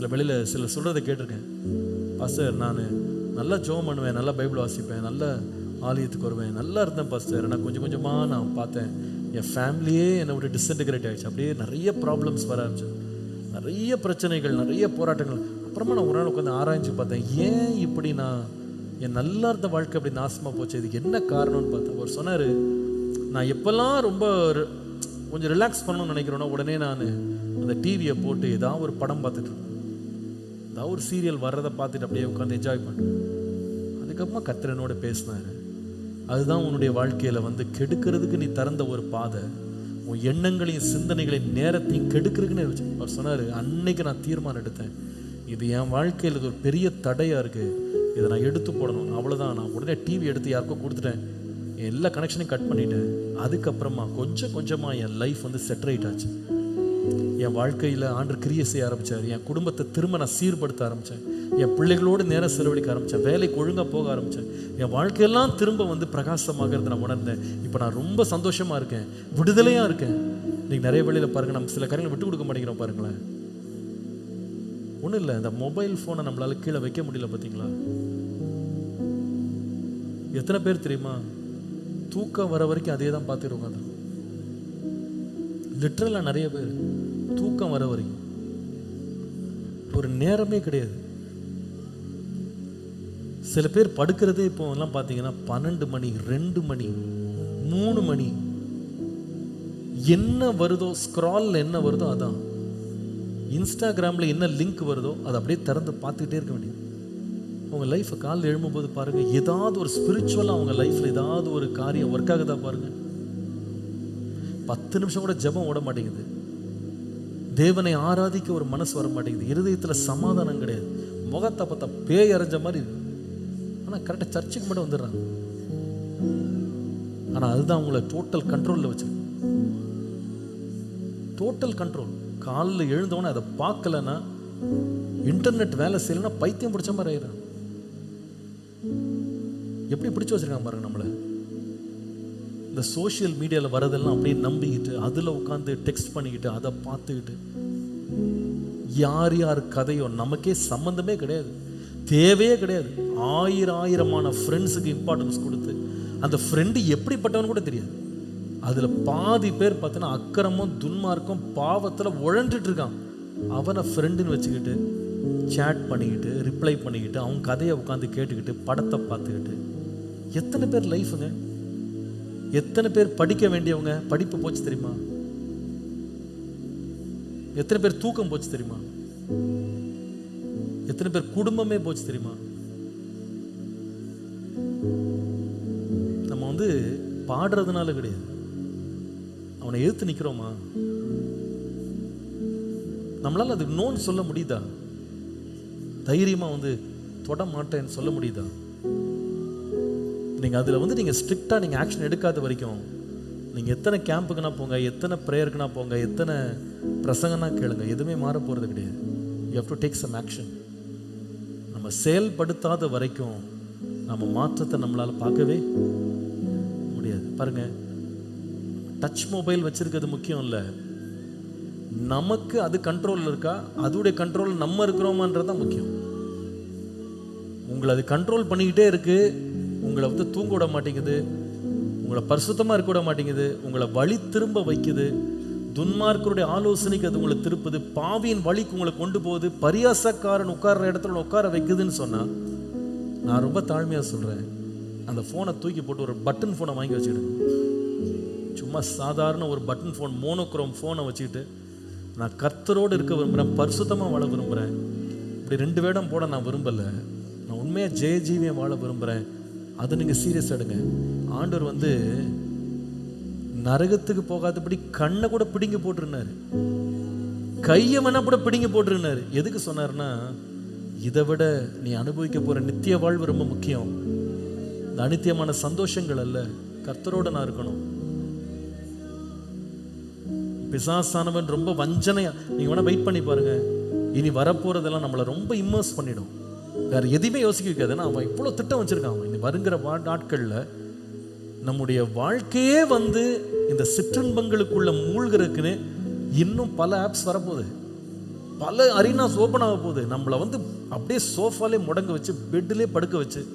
சில வெளியில் சில சொல்கிறத கேட்டிருக்கேன். பாஸ்டர் நான் நல்லா ஜோம் பண்ணுவேன் நல்லா பைபிள் வாசிப்பேன் நல்ல ஆலயத்துக்கு வருவேன் நல்லா இருந்தேன் பாஸ்டர். ஆனால் கொஞ்சம் கொஞ்சமாக நான் பார்த்தேன் என் ஃபேமிலியே என்னை விட்டு டிஸ்இன்டிகிரேட் ஆகிடுச்சு அப்படியே நிறைய ப்ராப்ளம்ஸ் வர ஆரம்பிச்சு நிறைய பிரச்சனைகள் நிறைய போராட்டங்கள். அப்புறமா நான் ஒரு நாள் உட்காந்து ஆராய்ஞ்சு பார்த்தேன் ஏன் இப்படி நான் என் நல்லா இருந்த வாழ்க்கை அப்படி நாசமாக போச்சு? இதுக்கு என்ன காரணம்னு பார்த்தேன். அவர் சொன்னார் நான் எப்போல்லாம் ரொம்ப கொஞ்சம் ரிலாக்ஸ் பண்ணணும்னு நினைக்கிறேன்னா உடனே நான் அந்த டிவியை போட்டு ஏதாவது ஒரு படம் பார்த்துட்டு ஏதாவது ஒரு சீரியல் வர்றதை பார்த்துட்டு அப்படியே உட்காந்து என்ஜாய் பண்ணுறேன் அதுக்கப்புறமா கத்திரனோட பேசினார். அதுதான் உன்னுடைய வாழ்க்கையில் வந்து கெடுக்கிறதுக்கு நீ திறந்த ஒரு பாதை. உன் எண்ணங்களையும் சிந்தனைகளையும் நேரத்தையும் கெடுக்கிறதுக்குன்னு வச்சு அவர் சொன்னார் அன்னைக்கு நான் தீர்மானம் எடுத்தேன். இது என் வாழ்க்கையில் இது ஒரு பெரிய தடையாக இருக்குது இதை நான் எடுத்து போடணும். அவ்வளோதான் நான் உடனே டிவி எடுத்து யாருக்கோ கொடுத்துட்டேன். எல்லா கனெக்ஷனையும் கட் பண்ணிட்டேன். அதுக்கப்புறமா கொஞ்சம் கொஞ்சமாக என் லைஃப் வந்து செட்டரேட் ஆச்சு. என் வாழ்க்கையில் ஆண்டு கிரியை செய்ய ஆரம்பித்தார் என் குடும்பத்தை திரும்ப நான் சீர்படுத்த ஆரம்பித்தேன் என் பிள்ளைகளோடு நேரம் செலவழிக்க ஆரம்பித்தேன் வேலைக்கு ஒழுங்காக போக ஆரம்பித்தேன் என் வாழ்க்கையெல்லாம் திரும்ப வந்து பிரகாசமாகிறது நான் உணர்ந்தேன். இப்போ நான் ரொம்ப சந்தோஷமாக இருக்கேன். விடுதலையாக இருக்கேன். நீங்கள் நிறைய வேலையில் பாருங்கள் நம்ம சில காரியங்களை விட்டு கொடுக்க மாட்டேங்கிறோம் பாருங்களேன். ஒன்றும் இல்லை. இந்த மொபைல் ஃபோனை நம்மளால் கீழே வைக்க முடியல பார்த்தீங்களா எத்தனை பேர் தெரியுமா? தூக்கம் வர வரைக்கும் அதே தான் பார்த்துட்டு உட்காந்துருக்கோம். லிட்ரலாக நிறைய பேர் தூக்கம் வர வரைக்கும். ஒரு நேரமே கிடையாது. சில பேர் படுக்கிறதே இப்போ எல்லாம் பார்த்தீங்கன்னா பன்னெண்டு மணி ரெண்டு மணி மூணு மணி. என்ன வருதோ ஸ்க்ராலில் என்ன வருதோ அதான். இன்ஸ்டாகிராமில் என்ன லிங்க் வருதோ அதை அப்படியே திறந்து பார்த்துக்கிட்டே இருக்க வேண்டியது. அவங்க லைஃப்பை காலையில் எழும்பும்போது பாருங்கள் ஏதாவது ஒரு ஸ்பிரிச்சுவலாக அவங்க லைஃப்பில் ஏதாவது ஒரு காரியம் ஒர்க் ஆகுதா பாருங்கள் பத்து நிமிஷம் கூட ஜெபம் ஓட மாட்டேங்குது. தேவனை ஆராதிக்க ஒரு மனசு வர மாட்டேங்குது. இருதயத்தில் சமாதானம் கிடையாது. முகத்தை பார்த்தா பேய் அரைஞ்ச மாதிரி ஆனால் கரெக்டாக சர்ச்சுக்கு மட்டும் வந்துடுறாங்க. ஆனால் அதுதான் உங்களை டோட்டல் கண்ட்ரோலில் வச்சிருக்கு. டோட்டல் கண்ட்ரோல் காலில் எழுந்தவொடனே அதை பார்க்கலன்னா இன்டர்நெட் வேலை செய்யலைன்னா பைத்தியம் பிடிச்ச மாதிரி ஆயிடுறான் எப்படி பிடிச்சி வச்சிருக்காங்க பாருங்க நம்மளை? இந்த சோஷியல் மீடியாவில் வரதெல்லாம் அப்படியே நம்பிக்கிட்டு அதில் உட்காந்து டெக்ஸ்ட் பண்ணிக்கிட்டு அதை பார்த்துக்கிட்டு யார் யார் கதையோ நமக்கே சம்மந்தமே கிடையாது. தேவையே கிடையாது. ஆயிரம் ஆயிரமான ஃப்ரெண்ட்ஸுக்கு இம்பார்ட்டன்ஸ் கொடுத்து அந்த ஃப்ரெண்டு எப்படிப்பட்டவன் கூட தெரியாது. அதில் பாதி பேர் பார்த்தோன்னா அக்கிரமும் துன்மார்க்கும் பாவத்தில் உழண்டுட்டு இருக்கான் அவனை ஃப்ரெண்டுன்னு வச்சுக்கிட்டு சேட் பண்ணிக்கிட்டு ரிப்ளை பண்ணிக்கிட்டு அவன் கதையை உட்காந்து கேட்டுக்கிட்டு படத்தை பார்த்துக்கிட்டு எத்தனை பேர் லைஃபுங்க எத்தனை பேர் படிக்க வேண்டியவங்க படிப்பு போச்சு தெரியுமா? எத்தனை பேர் தூக்கம் போச்சு தெரியுமா? எத்தனை பேர் குடும்பமே போச்சு தெரியுமா? நம்ம வந்து பாடுறதுனால கிடையாது. அவனை எதிர்த்து நிக்கிறோமா? நம்மளால அதுக்கு நோன்னு சொல்ல முடியுதா? தைரியமா வந்து தொட மாட்டேன்னு சொல்ல முடியுதா? நீங்கள் அதில் வந்து நீங்கள் ஸ்ட்ரிக்டாக நீங்கள் ஆக்ஷன் எடுக்காத வரைக்கும் நீங்கள் எத்தனை கேம்புக்குனா போங்க எத்தனை ப்ரேயருக்குனா போங்க எத்தனை பிரசங்கன்னா கேளுங்க எதுவுமே மாற போகிறது கிடையாது. You have to take some action நம்ம செயல்படுத்தாத வரைக்கும் நம்ம மாற்றத்தை நம்மளால் பார்க்கவே முடியாது. பாருங்க டச் மொபைல் வச்சிருக்கிறது முக்கியம் இல்லை. நமக்கு அது கண்ட்ரோலில் இருக்கா? அதோடைய கண்ட்ரோல் நம்ம இருக்கிறோமான்றது தான் முக்கியம். உங்களை அது கண்ட்ரோல் பண்ணிக்கிட்டே இருக்குது உங்களை வந்து தூங்க விட மாட்டேங்குது. உங்களை பரிசுத்தமாக இருக்க விட மாட்டேங்குது. உங்களை வழி திரும்ப வைக்குது. துன்மார்க்கருடைய ஆலோசனைக்கு அது உங்களை திருப்புது. பாவியின் வழிக்கு உங்களை கொண்டு போகுது. பரியாசக்காரன் உட்கார்ற இடத்துல உட்கார வைக்குதுன்னு சொன்னால் நான் ரொம்ப தாழ்மையாக சொல்கிறேன் அந்த ஃபோனை தூக்கி போட்டு ஒரு பட்டன் ஃபோனை வாங்கி வச்சுக்கிடுங்க. சும்மா சாதாரண ஒரு பட்டன் ஃபோன் மோனோக்ரோம் ஃபோனை வச்சுக்கிட்டு நான் கர்த்தரோடு இருக்க விரும்புகிறேன் பரிசுத்தமாக வாழ விரும்புகிறேன் இப்படி ரெண்டு வேடம் போட நான் விரும்பலை. நான் உண்மையாக ஜெய ஜீவியம் வாழ விரும்புகிறேன் அதை நீங்கள் சீரியஸ் எடுங்க. ஆண்டவர் வந்து நரகத்துக்கு போகாதபடி கண்ணை கூட பிடிங்கி போட்டிருந்தாரு. கையை வேணா கூட பிடிங்கி போட்டிருந்தாரு. எதுக்கு சொன்னாருன்னா இதை விட நீ அனுபவிக்க போற நித்திய வாழ்வு ரொம்ப முக்கியம். இந்த அனித்தியமான சந்தோஷங்கள் அல்ல கர்த்தரோட நான் இருக்கணும். பிசாசானவன் ரொம்ப வஞ்சனையா நீங்க வேணா வெயிட் பண்ணி பாருங்க. இனி வரப்போறதெல்லாம் நம்மளை ரொம்ப இம்மர்ஸ் பண்ணிடும். வேற எதையுமே யோசிக்க அவன் இவ்வளோ திட்டம் வச்சிருக்கான். அவன் இனி வருங்கிற வா- நாட்கள்ல நம்முடைய வாழ்க்கையே வந்து இந்த சிற்றின்பங்களுக்குள்ள மூழ்கிறதுக்குன்னு இன்னும் பல ஆப்ஸ் வரப்போகுது. பல அரினாஸ் ஓப்பன் ஆக போகுது. நம்மளை வந்து அப்படியே சோஃபாலே முடங்க வச்சு பெட்டிலே படுக்க வச்சு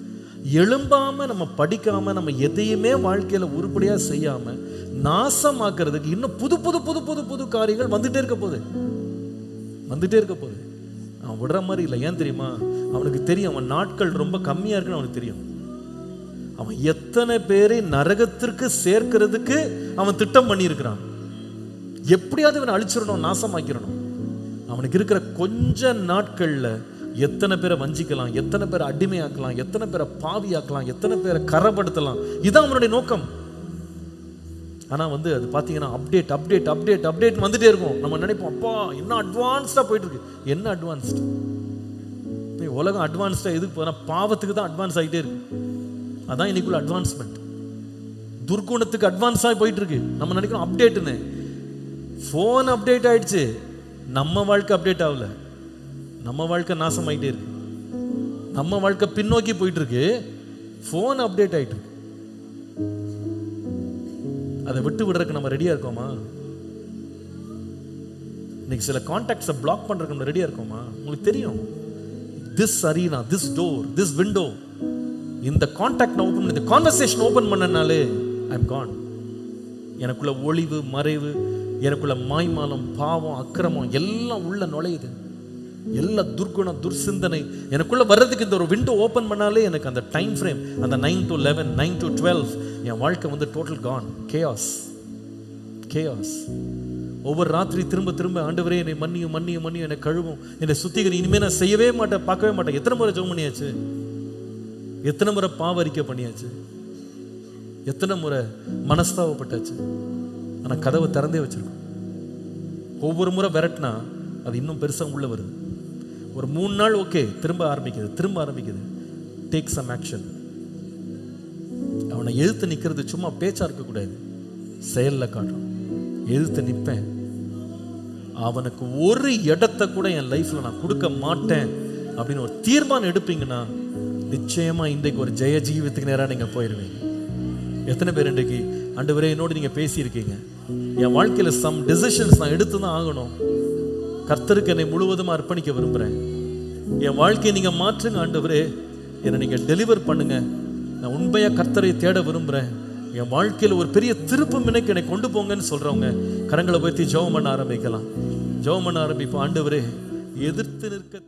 எழும்பாம நம்ம படிக்காம நம்ம எதையுமே வாழ்க்கையில உருப்படியா செய்யாம நாசமாக்குறதுக்கு இன்னும் புது புது புது புது புது காரியங்கள் வந்துட்டே இருக்க போகுது. வந்துட்டே இருக்க போகுது. அவன் விடுற மாதிரி இல்லை. ஏன் தெரியுமா? அவனுக்கு தெரியும். அவன் நாட்கள் ரொம்ப கம்மியாக இருக்குன்னு அவனுக்கு தெரியும். அவன் எத்தனை பேரை நரகத்திற்கு சேர்க்கிறதுக்கு அவன் திட்டம் பண்ணியிருக்கிறான். எப்படியாவது இவனை அழிச்சிடணும் நாசமாக்கிடணும். அவனுக்கு இருக்கிற கொஞ்ச நாட்களில் எத்தனை பேரை வஞ்சிக்கலாம் எத்தனை பேரை அடிமையாக்கலாம் எத்தனை பேரை பாவியாக்கலாம் எத்தனை பேரை கரப்படுத்தலாம். இதுதான் அவனுடைய நோக்கம். ஆனால் வந்து அது பார்த்தீங்கன்னா அப்டேட் அப்டேட் அப்டேட் அப்டேட் வந்துட்டே இருக்கும். நம்ம நினைப்போம் அப்பா என்ன அட்வான்ஸ்டாக போயிட்டு இருக்கு என்ன இப்போ உலகம் அட்வான்ஸ்டாக எதுக்கு போனால் பாவத்துக்கு தான் அட்வான்ஸ் ஆகிட்டே இருக்கு. அதான் இன்னைக்குள்ள அட்வான்ஸ்மெண்ட் துர்க்குணத்துக்கு அட்வான்ஸாக போயிட்டு இருக்கு நம்ம நினைக்கிறோம் அப்டேட்டுன்னு ஃபோன் அப்டேட் ஆயிடுச்சு. நம்ம வாழ்க்கை அப்டேட் ஆகல. நம்ம வாழ்க்கை நாசம் ஆகிட்டே இருக்கு. நம்ம வாழ்க்கை பின்னோக்கி போயிட்டு இருக்கு ஃபோன் அப்டேட் ஆயிட்டு இருக்கு அதை விட்டு விடுறதுக்கு நம்ம ரெடியா இருக்கோமா? இன்னைக்கு சில கான்டாக்ட்ஸை பிளாக் பண்றதுக்கு நம்ம ரெடியா இருக்கோமா? உங்களுக்கு தெரியும். This arena this door this window இந்த கான்டாக்ட் நான் ஓப்பன் பண்ணி இந்த கான்வர்சேஷன் ஓப்பன் பண்ணனாலே ஐ எம் கான் எனக்குள்ள ஒளிவு மறைவு எனக்குள்ள மாய்மாலம் பாவம் அக்கிரமம் எல்லாம் உள்ள நுழையுது. எல்லா துர்குணம் துர்சிந்தனை எனக்குள்ள வர்றதுக்கு இந்த ஒரு விண்டோ ஓப்பன் பண்ணாலே எனக்கு அந்த டைம் ஃப்ரேம் அந்த nine to eleven nine to twelve என் வாழ்க்கை வந்து டோட்டல் கான் கேயாஸ் கேயாஸ் ஒவ்வொரு ராத்திரி திரும்ப திரும்ப ஆண்டவரே என்னை மன்னியும் மன்னியும் மன்னியும் என்னை கழுவும். என்னை சுத்திகரி இனிமேல் நான் செய்யவே மாட்டேன் பார்க்கவே மாட்டேன். எத்தனை முறை ஜெபம் பண்ணியாச்சு? எத்தனை முறை பாவரிக்க பண்ணியாச்சு? எத்தனை முறை மனஸ்தாபப்பட்டாச்சு? ஆனால் கதவை திறந்தே வச்சிருக்கோம். ஒவ்வொரு முறை விரட்டினா அது இன்னும் பெருசாக உள்ளே வருது. ஒரு மூணு நாள் ஓகே திரும்ப ஆரம்பிக்குது திரும்ப ஆரம்பிக்குது. டேக் சம் ஆக்ஷன் அவனை எழுத்து நிற்கிறது சும்மா பேச்சாக இருக்கக்கூடாது செயலில் காட்டும். எழுத்து நிற்பேன். அவனுக்கு ஒரு இடத்த கூட என் லைஃப்பில் நான் கொடுக்க மாட்டேன் அப்படின்னு ஒரு தீர்மானம் எடுப்பீங்கன்னா நிச்சயமாக இன்றைக்கு ஒரு ஜெய ஜீவித்துக்கு நேராக நீங்கள் போயிடுவீங்க எத்தனை பேர் இன்றைக்கு ஆண்டவரே என்னோடு நீங்கள் பேசியிருக்கீங்க? என் வாழ்க்கையில் சம் டெசிஷன்ஸ் நான் எடுத்து தான் ஆகணும். கர்த்தருக்கு என்னை முழுவதும் அர்ப்பணிக்க விரும்புறேன். என் வாழ்க்கையை நீங்கள் மாற்றுங்க ஆண்டவரே. என்னை நீங்கள் டெலிவர் பண்ணுங்கள் நான் உண்மையாக கர்த்தரை தேட விரும்புறேன். என் வாழ்க்கையில் ஒரு பெரிய திருப்பு மினைக்கு என்னை கொண்டு போங்கன்னு சொல்றவங்க கரங்களை பற்றி ஜெபம் பண்ண ஆரம்பிக்கலாம். ஜெபம் பண்ண ஆரம்பிப்போம். ஆண்டவரே எதிர்த்து நிற்க